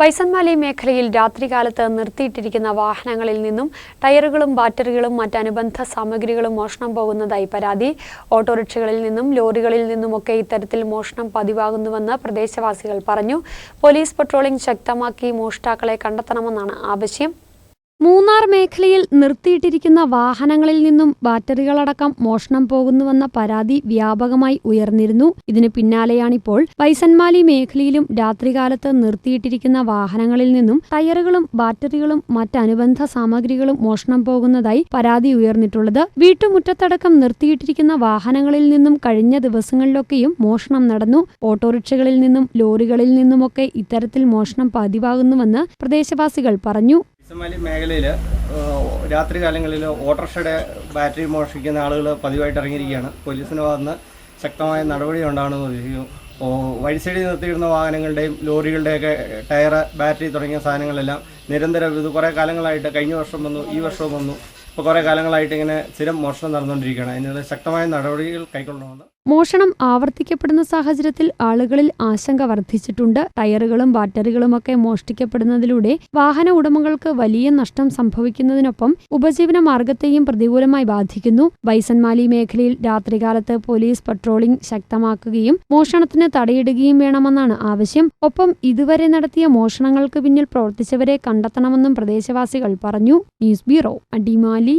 ബൈസൺമാലി മേഖലയിൽ രാത്രികാലത്ത് നിർത്തിയിട്ടിരിക്കുന്ന വാഹനങ്ങളിൽ നിന്നും ടയറുകളും ബാറ്ററികളും മറ്റനുബന്ധ സാമഗ്രികളും മോഷണം പോകുന്നതായി പരാതി. ഓട്ടോറിക്ഷകളിൽ നിന്നും ലോറികളിൽ നിന്നുമൊക്കെ ഇത്തരത്തിൽ മോഷണം പതിവാകുന്നുവെന്ന് പ്രദേശവാസികൾ പറഞ്ഞു. പോലീസ് പട്രോളിംഗ് ശക്തമാക്കി മോഷ്ടാക്കളെ കണ്ടെത്തണമെന്നാണ് ആവശ്യം. മൂന്നാർ മേഖലയിൽ നിർത്തിയിട്ടിരിക്കുന്ന വാഹനങ്ങളിൽ നിന്നും ബാറ്ററികളടക്കം മോഷണം പോകുന്നുവെന്ന പരാതി വ്യാപകമായി ഉയർന്നിരുന്നു. ഇതിനു പിന്നാലെയാണിപ്പോൾ വൈസന്മാലി മേഖലയിലും രാത്രികാലത്ത് നിർത്തിയിട്ടിരിക്കുന്ന വാഹനങ്ങളിൽ നിന്നും ടയറുകളും ബാറ്ററികളും മറ്റനുബന്ധ സാമഗ്രികളും മോഷണം പോകുന്നതായി പരാതി ഉയർന്നിട്ടുള്ളത്. വീട്ടുമുറ്റത്തടക്കം നിർത്തിയിട്ടിരിക്കുന്ന വാഹനങ്ങളിൽ നിന്നും കഴിഞ്ഞ ദിവസങ്ങളിലൊക്കെയും മോഷണം നടന്നു. ഓട്ടോറിക്ഷകളിൽ നിന്നും ലോറികളിൽ നിന്നുമൊക്കെ ഇത്തരത്തിൽ മോഷണം പതിവാകുന്നുവെന്ന് പ്രദേശവാസികൾ പറഞ്ഞു. ഇസമാലി മേഖലയിൽ രാത്രി കാലങ്ങളിൽ ഓട്ടോറിക്ഷയുടെ ബാറ്ററി മോഷിക്കുന്ന ആളുകൾ പതിവായിട്ട് ഇറങ്ങിയിരിക്കുകയാണ്. പോലീസിന് വന്ന് ശക്തമായ നടപടി ഉണ്ടാകണമെന്ന് ഉദ്ദേശിക്കും വഴി സൈഡിൽ നിർത്തിയിടുന്ന വാഹനങ്ങളുടെയും ലോറികളുടെയൊക്കെ ടയർ ബാറ്ററി തുടങ്ങിയ സാധനങ്ങളെല്ലാം നിരന്തരം ഇത് കുറേ കാലങ്ങളായിട്ട് കഴിഞ്ഞ വർഷം വന്നു ഈ വർഷവും വന്നു. ഇപ്പോൾ കുറേ കാലങ്ങളായിട്ട് ഇങ്ങനെ സ്ഥിരം മോഷണം നടന്നുകൊണ്ടിരിക്കുകയാണ്. അതിനുള്ള ശക്തമായ നടപടികൾ കൈക്കൊള്ളണമെന്ന് മോഷണം ആവർത്തിക്കപ്പെടുന്ന സാഹചര്യത്തിൽ ആളുകളിൽ ആശങ്ക വർദ്ധിച്ചിട്ടുണ്ട്. ടയറുകളും ബാറ്ററികളുമൊക്കെ മോഷ്ടിക്കപ്പെടുന്നതിലൂടെ വാഹന ഉടമകൾക്ക് വലിയ നഷ്ടം സംഭവിക്കുന്നതിനൊപ്പം ഉപജീവന മാർഗത്തെയും പ്രതികൂലമായി ബാധിക്കുന്നു. ബൈസൺമാലി മേഖലയിൽ രാത്രികാലത്ത് പോലീസ് പട്രോളിംഗ് ശക്തമാക്കുകയും മോഷണത്തിന് തടയിടുകയും വേണമെന്നാണ് ആവശ്യം. ഒപ്പം ഇതുവരെ നടത്തിയ മോഷണങ്ങൾക്ക് പിന്നിൽ പ്രവർത്തിച്ചവരെ കണ്ടെത്തണമെന്നും പ്രദേശവാസികൾ പറഞ്ഞു. News bureau Adimali.